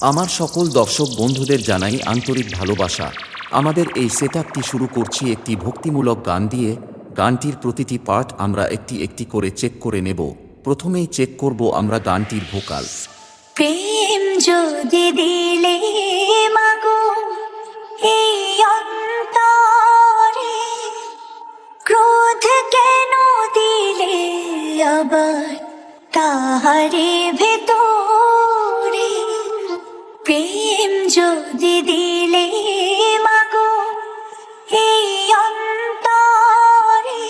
আমার সকল দর্শক বন্ধুদের জানাই আন্তরিক ভালোবাসা। আমাদের এই সেটআপটি শুরু করছি একটি ভক্তিমূলক গান দিয়ে। গানটির প্রতিটি পার্ট আমরা একটি একটি করে চেক করে নেব। প্রথমেই চেক করব আমরা গানটির ভোকাল। প্রেম যদি দিলে মাগো, এই অন্তরে ক্রোধ কেন দিলে আবার? তাহারে যদি দিলে মাগো, এই অন্তরে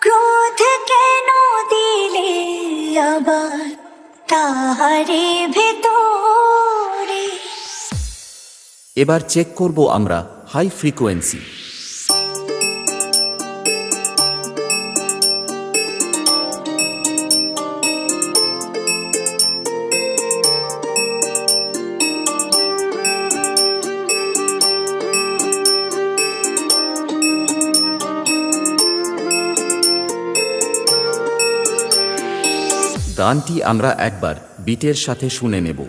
ক্রোধ কেন দিলে আবার তাহারে ভেতরে? এবার চেক করব আমরা হাই ফ্রিকোয়েন্সি গানটি আমরা একবার বিটের সাথে শুনে নেব।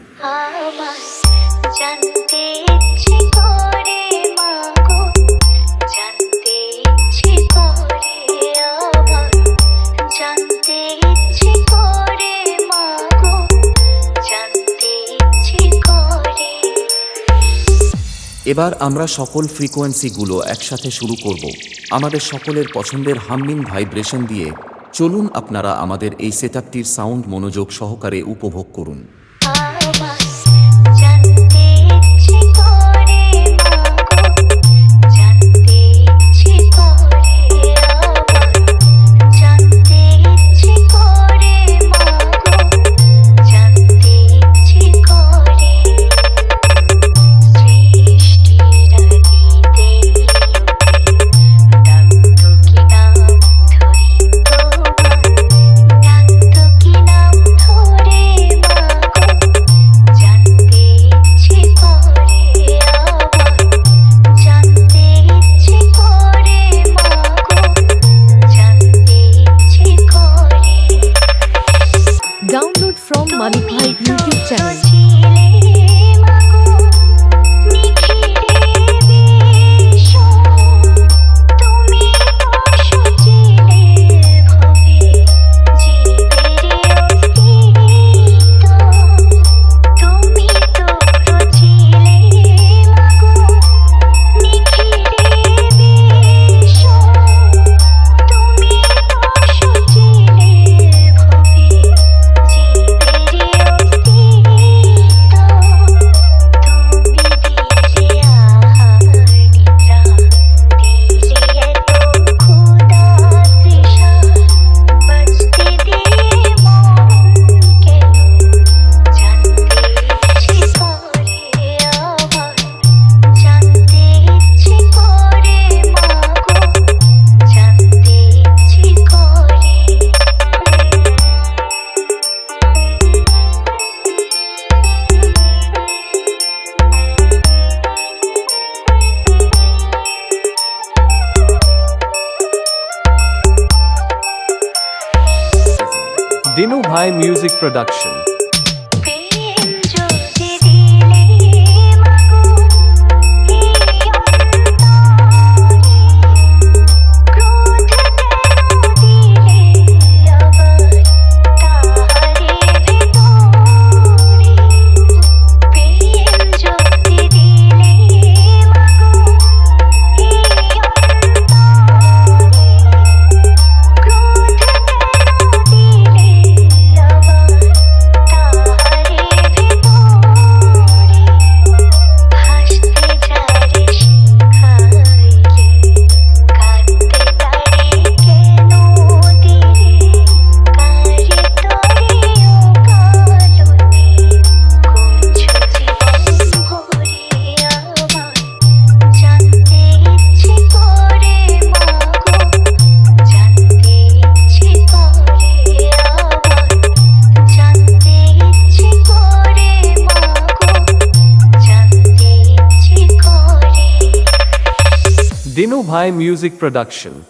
এবার আমরা সকল ফ্রিকোয়েন্সিগুলো একসাথে শুরু করব। আমাদের সকলের পছন্দের হামমিং ভাইব্রেশন দিয়ে চলুন আপনারা আমাদের এই সেটআপটির সাউন্ড মনোযোগ সহকারে উপভোগ করুন। Mommy Pie Group. Dinu Bhai Music Production. Dinu Bhai Music Production.